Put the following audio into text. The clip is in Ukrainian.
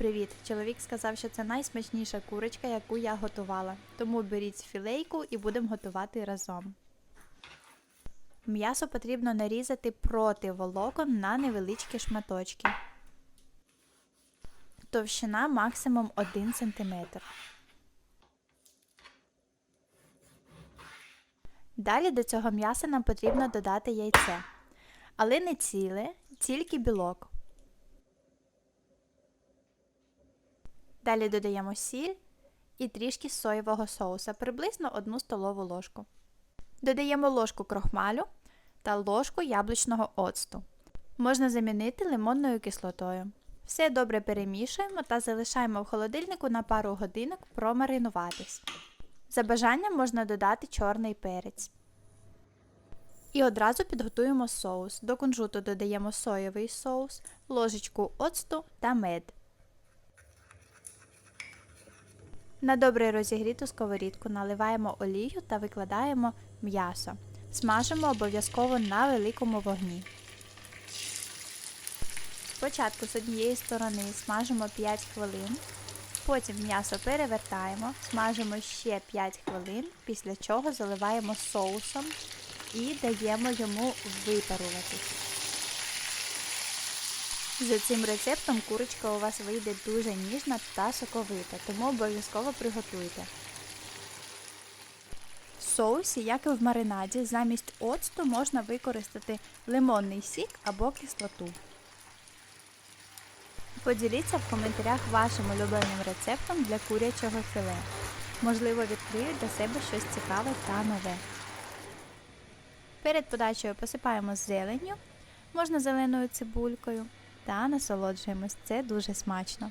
Привіт! Чоловік сказав, що це найсмачніша курочка, яку я готувала. Тому беріть філейку і будемо готувати разом. М'ясо потрібно нарізати проти волокон на невеличкі шматочки. Товщина максимум 1 см. Далі до цього м'яса нам потрібно додати яйце. Але не ціле, тільки білок. Далі додаємо сіль і трішки соєвого соуса, приблизно 1 столову ложку. Додаємо ложку крохмалю та ложку яблучного оцту. Можна замінити лимонною кислотою. Все добре перемішуємо та залишаємо в холодильнику на пару годинок промаринуватись. За бажанням можна додати чорний перець. І одразу підготуємо соус. До кунжуту додаємо соєвий соус, ложечку оцту та мед. На добре розігріту сковорідку наливаємо олію та викладаємо м'ясо. Смажимо обов'язково на великому вогні. Спочатку з однієї сторони смажимо 5 хвилин, потім м'ясо перевертаємо, смажимо ще 5 хвилин, після чого заливаємо соусом і даємо йому випаруватись. За цим рецептом курочка у вас вийде дуже ніжна та соковита, тому обов'язково приготуйте. В соусі, як і в маринаді, замість оцту можна використати лимонний сік або кислоту. Поділіться в коментарях вашим улюбленим рецептом для курячого філе. Можливо, відкриють для себе щось цікаве та нове. Перед подачею посипаємо зеленню, можна зеленою цибулькою та насолоджуємось. Це дуже смачно.